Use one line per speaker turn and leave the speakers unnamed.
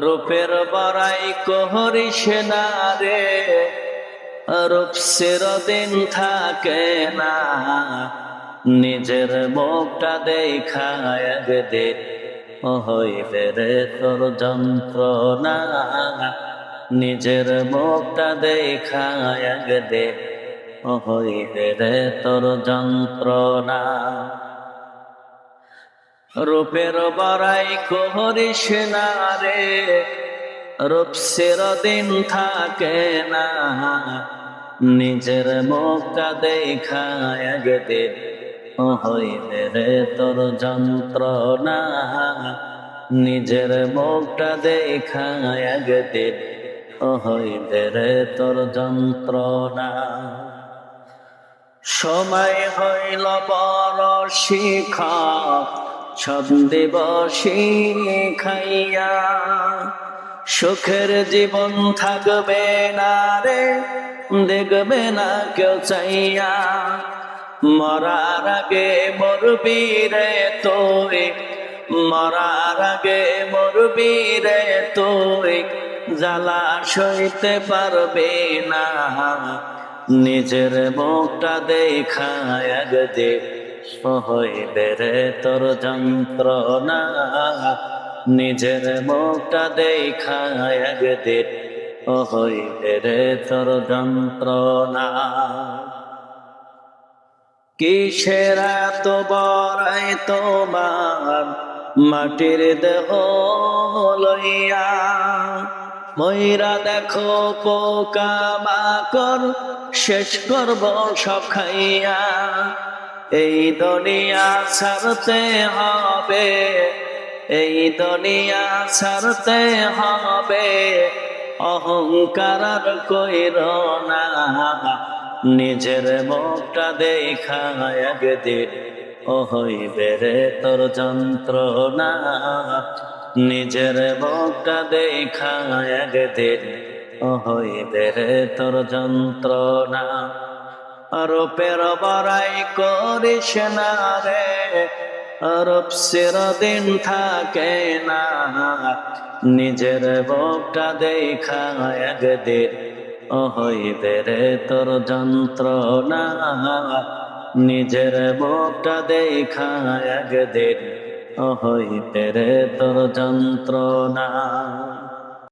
রূপের বড়াই কোহরিস না রে। রূপ চিরদিন থাকে না। নিজের মুখটা দেখায় দে হইবে রে তোর যন্ত্রণা। নিজের মুখটা দেখায় দে হইবে রে তোর যন্ত্রণা। রূপের বড়াই কোহরিস না রে। রূপ চিরদিন থাকে না। নিজের মুখটা দেখায় দে হইবে রে তোর যন্ত্রণা। নিজের মুখটা দেখায় দে হইবে রে তোর যন্ত্রণা। সময় হইল বড় শিখা। ছন্দে বসে খাইয়া, সুখের জীবন থাকবে না রে, দেখবে না কেউ চাইয়া। মরার আগে মরবি রে তুই, মরার আগে মরবি রে তুই, জ্বালা সইতে পারবে না। নিজের মুখটা দেখায় দে রে তোর যন্ত্রণা। নিজের মুখটা দেখায় দে হইবে রে তোর যন্ত্রণা। কিসের তো বড়াই তোমার মাটির দেহ লইয়া? ময়রা দেখো পোকা মাকড় শেষ করব সব খাইয়া এই দুনিয়া ছাড়তে হবে, এই দুনিয়া ছাড়তে হবে। অহংকার কইর না, নিজের মুখটা দেখায় দিন ও হইবে রে তোর যন্ত্রণা, নিজের মুখটা দেখায় দিন ও হইবে রে তোর যন্ত্রণা রূপের বড়াই করিস না রে। রূপ চিরদিন থাকে না। নিজের মুখটা দেখায় দিন ও হইবে তোর যন্ত্রণা। নিজের মুখটা দেখায় দিন ও হইবে রে তোর যন্ত্রণা।